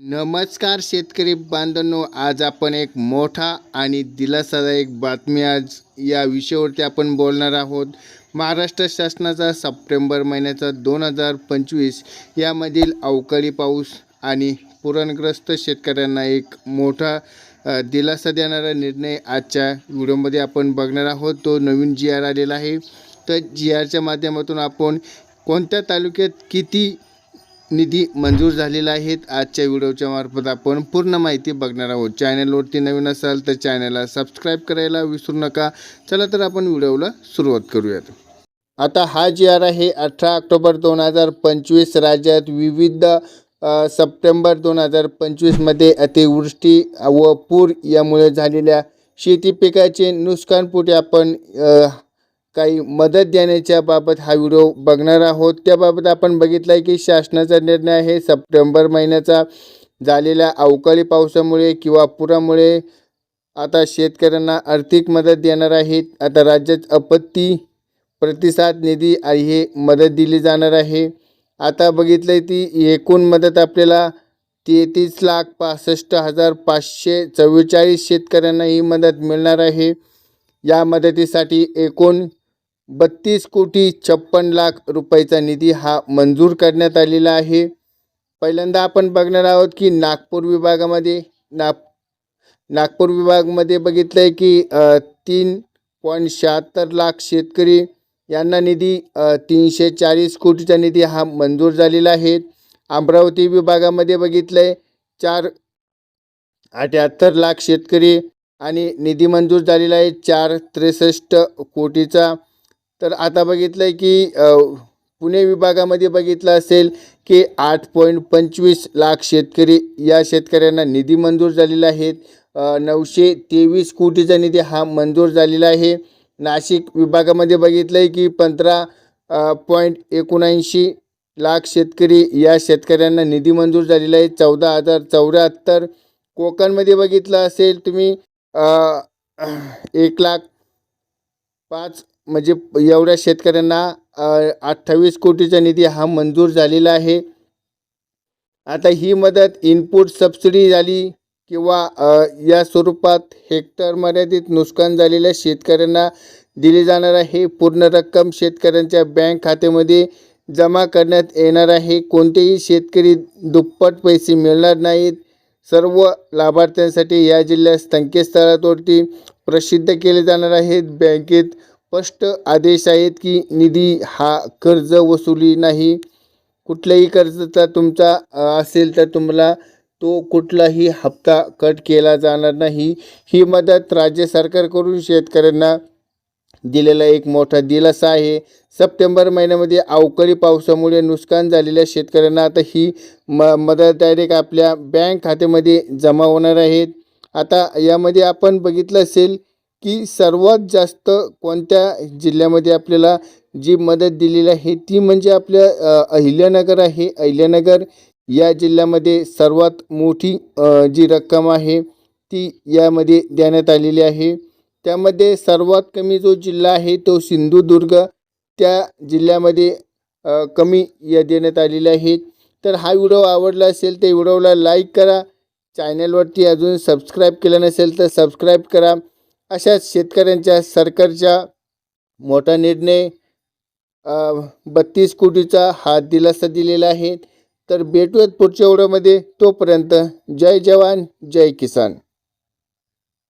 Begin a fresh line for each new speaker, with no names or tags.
नमस्कार शेतकरी बांधवांनो आज आपण एक मोठा आणि दिलासादायक बातमी आज या विषयावरती आपण बोलणार आहोत. महाराष्ट्र शासनाचा सप्टेंबर महिन्याचा दोन हजार पंचवीस यामधील अवकाळी पाऊस आणि पुरणग्रस्त शेतकऱ्यांना एक मोठा दिलासा देणारा निर्णय आजच्या व्हिडिओमध्ये आपण बघणार आहोत. तो नवीन जी आर आलेला आहे. तर जी आरच्या माध्यमातून आपण कोणत्या तालुक्यात किती निधी मंजूर झालेला आहेत आजच्या व्हिडिओच्या मार्फत आपण पूर्ण माहिती बघणार आहोत. चॅनलवरती नवीन असाल तर चॅनलला सबस्क्राईब करायला विसरू नका. चला तर आपण व्हिडिओला सुरुवात करूयात. आता हा जी आर आहे अठरा ऑक्टोबर दोन हजार पंचवीस राज्यात विविध सप्टेंबर दोन हजार पंचवीसमध्ये अतिवृष्टी व पूर यामुळे झालेल्या शेती पिकाचे नुकसानपोटी आपण काही मदत देण्याच्या बाबत हा व्हिडिओ बघणार आहोत. त्याबाबत आपण बघितलं आहे की शासनाचा निर्णय आहे सप्टेंबर महिन्याचा झालेल्या अवकाळी पावसामुळे किंवा पुरामुळे आता शेतकऱ्यांना आर्थिक मदत देणार आहेत. आता राज्यात आपत्ती प्रतिसाद निधी हे मदत दिली जाणार आहे. आता बघितलं ती एकूण मदत आपल्याला तेहतीस लाख पासष्ट हजार पाचशे चव्वेचाळीस शेतकऱ्यांना ही मदत मिळणार आहे. या मदतीसाठी एकूण बत्तीस कोटी छप्पन लाख रुपयाचा निधी हा मंजूर करण्यात आलेला आहे. पहिल्यांदा आपण बघणार आहोत की नागपूर विभागामध्ये नाग नागपूर विभागमध्ये बघितलं आहे की तीन पॉईंट शहात्तर लाख शेतकरी यांना निधी तीनशे चाळीस कोटीचा निधी हा मंजूर झालेला आहे. अमरावती विभागामध्ये बघितलं आहे चार अठ्याहत्तर लाख शेतकरी आणि निधी मंजूर झालेला आहे. चार त्रेसष्ट कोटीचा तर आता बघितलं आहे की पुणे विभागामध्ये बघितलं असेल की आठ पॉईंट पंचवीस लाख शेतकरी या शेतकऱ्यांना निधी मंजूर झालेला आहे. नऊशे तेवीस कोटीचा निधी हा मंजूर झालेला आहे. नाशिक विभागामध्ये बघितलं आहे की पंधरा पॉईंट एकोणऐंशी लाख शेतकरी या शेतकऱ्यांना निधी मंजूर झालेला आहे. चौदा हजार चौऱ्याहत्तर कोकणमध्ये बघितलं असेल तुम्ही एक लाख पाच म्हणजे एवढ्या शेतकऱ्यांना अठ्ठावीस कोटीचा निधी हा मंजूर झालेला आहे. आता ही मदत इनपुट सबसिडी झाली किंवा या स्वरूपात हेक्टर मर्यादित नुकसान झालेल्या शेतकऱ्यांना दिली जाणार आहे. पूर्ण रक्कम शेतकऱ्यांच्या बँक खात्यामध्ये जमा करण्यात येणार आहे. कोणतेही शेतकरी दुप्पट पैसे मिळणार नाहीत. सर्व लाभार्थ्यांसाठी या जिल्ह्यात संकेतस्थळावरती प्रसिद्ध केले जाणार आहेत. बँकेत स्पष्ट आदेश आहेत की निधी हा कर्ज वसुली नाही. कुठल्याही कर्जचा तुमचा असेल तर तुम्हाला तो कुठलाही हप्ता कट केला जाणार नाही. ही मदत राज्य सरकारकडून शेतकऱ्यांना दिलेला एक मोठा दिलासा आहे. सप्टेंबर महिन्यामध्ये अवकाळी पावसामुळे नुकसान झालेल्या शेतकऱ्यांना आता ही म मदत डायरेक्ट आपल्या बँक खात्यामध्ये जमा होणार आहेत आता यामध्ये आपण बघितलं असेल की सर्वात जास्त कोणत्या जिल्ह्यामध्ये आपल्याला जी मदत दिलेली आहे ती म्हणजे आपल्या अहिल्यानगर आहे. अहिल्यानगर या जिल्ह्यामध्ये सर्वात मोठी जी रक्कम आहे ती यामध्ये देण्यात आलेली आहे. त्यामध्ये सर्वात कमी जो जिल्हा आहे तो सिंधुदुर्ग. त्या जिल्ह्यामध्ये कमी या देण्यात आलेले आहेत तर हा व्हिडिओ आवडला असेल तर व्हिडिओला लाईक करा. चॅनलवरती अजून सबस्क्राईब केलं नसेल तर सबस्क्राईब करा. अशाच शेतकऱ्यांच्या सरकारच्या मोठा निर्णय बत्तीस कोटीचा हा दिलासा दिलेला आहे. तर भेटूयात पुढच्या ओढ्यामध्ये तोपर्यंत जय जवान जय किसान.